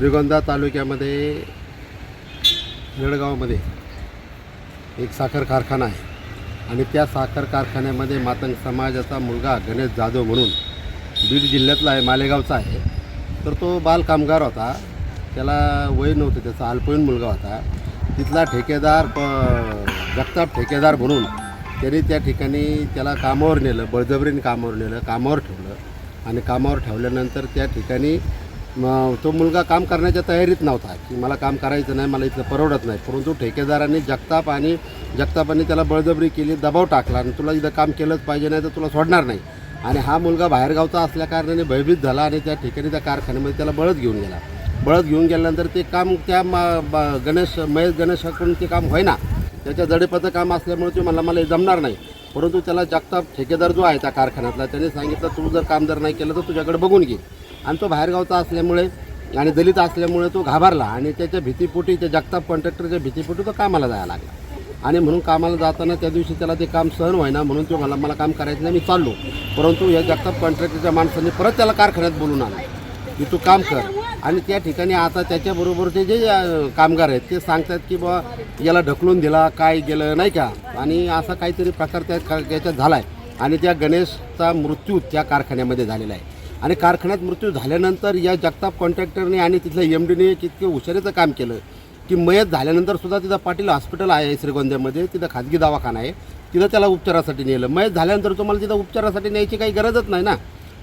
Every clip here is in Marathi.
श्रीगोंदा तालुक्यामध्ये जळगावमध्ये एक साखर कारखाना आहे. आणि त्या साखर कारखान्यामध्ये मातंग समाजाचा मुलगा गणेश जाधव म्हणून बीड जिल्ह्यातला आहे मालेगावचा आहे. तर तो बालकामगार होता. त्याला वय नव्हतं त्याचा अल्पवयीन मुलगा होता. तिथला ठेकेदार प जगताप ठेकेदार म्हणून त्यांनी त्या ठिकाणी त्याला कामावर नेलं बळजबरीने कामावर नेलं कामावर ठेवलं. आणि कामावर ठेवल्यानंतर त्या ठिकाणी मग तो मुलगा काम करण्याच्या तयारीत नव्हता. की मला काम करायचं नाही मला इथलं परवडत नाही. परंतु ठेकेदारांनी जगताप आणि जगतापांनी त्याला बळजबरी केली दबाव टाकला आणि तुला इथं काम केलंच पाहिजे नाही तर तुला सोडणार नाही. आणि हा मुलगा बाहेरगावचा असल्याकारणाने भयभीत झाला आणि त्या ठिकाणी त्या कारखान्यामध्ये त्याला बळद घेऊन गेला. बळद घेऊन गेल्यानंतर ते काम त्या ब- गणेश महेश गणेशाकडून ते काम होईना. त्याच्या जडेपचं काम असल्यामुळे ते मला मला जमणार नाही. परंतु त्याला जगताप ठेकेदार जो आहे त्या कारखान्यातला त्याने सांगितलं तू जर काम जर नाही केलं तर तुझ्याकडे बघून घे. आणि तो बाहेरगावचा असल्यामुळे आणि दलित असल्यामुळे तो घाबरला आणि त्याच्या भीतीपोटी त्या जगताप कॉन्ट्रॅक्टरच्या भीतीपोटी तो कामाला जायला लागला. आणि म्हणून कामाला जाताना त्या दिवशी त्याला ते काम सहन व्हायना म्हणून तो मला मला काम करायचं नाही मी चाललो. परंतु या जगताप कॉन्ट्रॅक्टरच्या माणसांनी परत त्याला कारखान्यात बोलून आला की तू काम कर. आणि त्या ठिकाणी आता त्याच्याबरोबरचे जे कामगार आहेत ते सांगतात की बा याला ढकलून दिला काय गेलं नाही का? आणि असा काहीतरी प्रकार त्या याच्यात झाला आहे आणि त्या गणेशचा मृत्यू त्या कारखान्यामध्ये झालेला आहे. आणि कारखान्यात मृत्यू झाल्यानंतर या जगताप कॉन्ट्रॅक्टरने आणि तिथल्या एम डीने इतके हुशारीचं काम केलं की मयत झाल्यानंतर सुद्धा तिथं पाटील हॉस्पिटल आहे श्रीगोंद्यामध्ये तिथं खाजगी दवाखाना आहे. तिथं त्याला उपचारासाठी नेलं. मयत झाल्यानंतर तुम्हाला तिथं उपचारासाठी न्यायची काही गरजच नाही ना?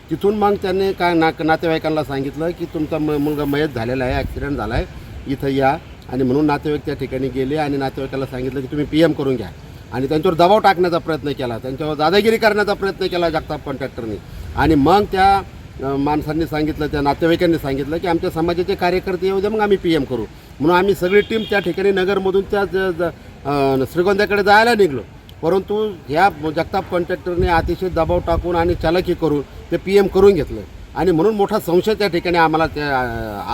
तिथून मग त्यांनी काय ना नातेवाईकांना सांगितलं की तुमचा म मुलगा मयत झालेला आहे ॲक्सिडेंट झाला आहे इथं या. आणि म्हणून नातेवाईक त्या ठिकाणी गेले आणि नातेवाईकाला सांगितलं की तुम्ही पी एम करून घ्या. आणि त्यांच्यावर दबाव टाकण्याचा प्रयत्न केला. त्यांच्यावर दादागिरी करण्याचा प्रयत्न केला जगताप कॉन्ट्रॅक्टरने. आणि मग त्या माणसांनी सांगितलं त्या नातेवाईकांनी सांगितलं की आमच्या समाजाचे कार्यकर्ते येऊ दे मग आम्ही पी एम करू. म्हणून आम्ही सगळी टीम त्या ठिकाणी नगरमधून त्या ज- श्रीगोंद्याकडे जायला निघलो. परंतु ह्या जगताप कॉन्ट्रॅक्टरने अतिशय दबाव टाकून आणि चालकी करून ते पी एम करून घेतलं. आणि म्हणून मोठा संशय त्या ठिकाणी आम्हाला त्या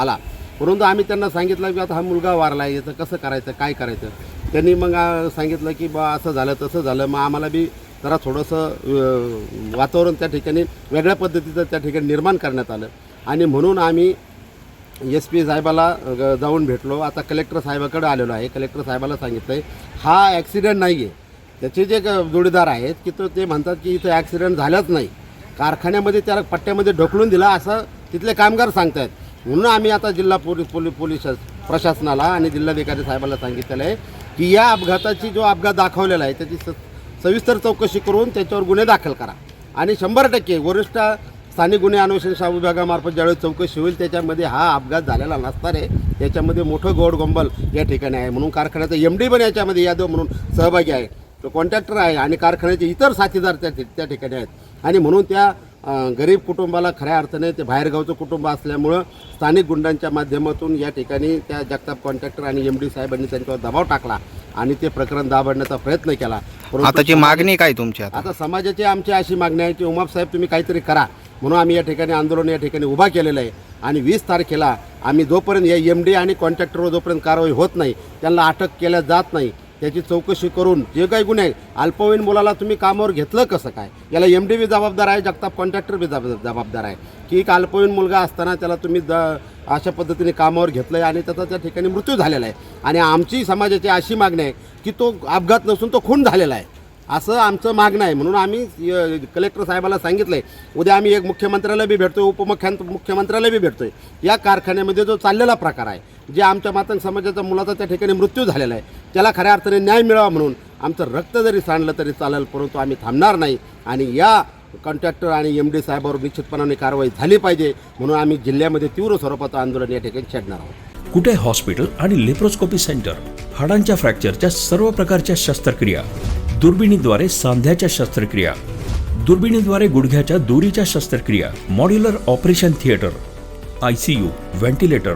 आला. परंतु आम्ही त्यांना सांगितलं की आता हा मुलगा वारला आहे याचं कसं करायचं काय करायचं? त्यांनी मग सांगितलं की बा असं झालं तसं झालं. मग आम्हाला बी जरा थोडंसं वातावरण त्या ठिकाणी वेगळ्या पद्धतीचं त्या ठिकाणी निर्माण करण्यात आलं. आणि म्हणून आम्ही एस पी साहेबाला जाऊन भेटलो. आता कलेक्टर साहेबाकडे आलेलो आहे. कलेक्टर साहेबाला सांगितलं आहे हा ॲक्सिडेंट नाही आहे त्याचे जे जोडीदार आहेत की तो ते म्हणतात की इथं ॲक्सिडेंट झालाच नाही. कारखान्यामध्ये त्याला पट्ट्यामध्ये ढकलून दिला असं तिथले कामगार सांगतायत. म्हणून आम्ही आता जिल्हा पोलीस पोलीस पोलीस प्रशासनाला आणि जिल्हाधिकारी साहेबाला सांगितलेलं आहे की या अपघाताची जो अपघात दाखवलेला आहे त्याची स सविस्तर चौकशी करून त्याच्यावर गुन्हे दाखल करा. आणि शंभर टक्के वरिष्ठ स्थानिक गुन्हे अन्वेषण शाह विभागामार्फत ज्यावेळी चौकशी होईल त्याच्यामध्ये हा अपघात झालेला नसणार आहे. याच्यामध्ये मोठं गोड गोंबल या ठिकाणी आहे. म्हणून कारखान्याचा एम डी पण याच्यामध्ये यादव म्हणून सहभागी आहे. तो कॉन्ट्रॅक्टर आहे आणि कारखान्याचे इतर साथीदार त्या त्या ठिकाणी आहेत. आणि म्हणून त्या गरीब कुटुंबाला खऱ्या अर्थाने ते बाहेरगावचं कुटुंब असल्यामुळं स्थानिक गुंडांच्या माध्यमातून या ठिकाणी त्या जगताप कॉन्ट्रॅक्टर आणि एम डी साहेबांनी त्यांच्यावर दबाव टाकला आणि ते प्रकरण दाबडण्याचा प्रयत्न केला. परंतु आताची मागणी काय तुमची आता? आता समाजाची आमची अशी मागणी आहे की उमाप साहेब तुम्ही काहीतरी करा. म्हणून आम्ही या ठिकाणी आंदोलन या ठिकाणी उभा केलेलं आहे. आणि वीस तारखेला आम्ही जोपर्यंत या एम डी आणि कॉन्ट्रॅक्टरवर जोपर्यंत कारवाई होत नाही त्यांना अटक केल्या जात नाही. त्याची चौकशी करून जे काही गुन्हे आहे अल्पवयीन मुलाला तुम्ही कामावर घेतलं कसं काय? याला एम डी बी जबाबदार आहे जगताप कॉन्ट्रॅक्टर बी जबाब जबाबदार आहे. की एक अल्पवयीन मुलगा असताना त्याला तुम्ही द अशा पद्धतीने कामावर घेतलं आहे आणि त्याचा त्या ठिकाणी मृत्यू झालेला आहे. आणि आमची समाजाची अशी मागणी आहे की तो अपघात नसून तो खून झालेला आहे. असं आमचं मागणं आहे. म्हणून आम्ही कलेक्टर साहेबाला सांगितलं आहे उद्या आम्ही एक मुख्यमंत्र्याला बी भेटतोय उपमुख्य मुख्यमंत्र्याला बी भेटतोय. या कारखान्यामध्ये जो चाललेला प्रकार आहे जे आमच्या मातंग समाजाचा मुलाचा त्या ठिकाणी मृत्यू झालेला आहे त्याला खऱ्या अर्थाने न्याय मिळावा म्हणून आमचं रक्त जरी सांडलं तरी चालेल परंतु आम्ही थांबणार नाही आणि या कॉन्ट्रॅक्टर आणि एम डी साहेबावर निश्चितपणाने कारवाई झाली पाहिजे म्हणून आम्ही जिल्ह्यामध्ये तीव्र स्वरूपाचं आंदोलन या ठिकाणी छेडणार आहोत. कुठे हॉस्पिटल आणि लेप्रोस्कोपी सेंटर हाडांच्या फ्रॅक्चरच्या सर्व प्रकारच्या शस्त्रक्रिया दुर्बिणीद्वारे सांध्याच्या शस्त्रक्रिया दुर्बिणीद्वारे गुडघ्याच्या दोरीच्या शस्त्रक्रिया modular operation theatre I C U ventilator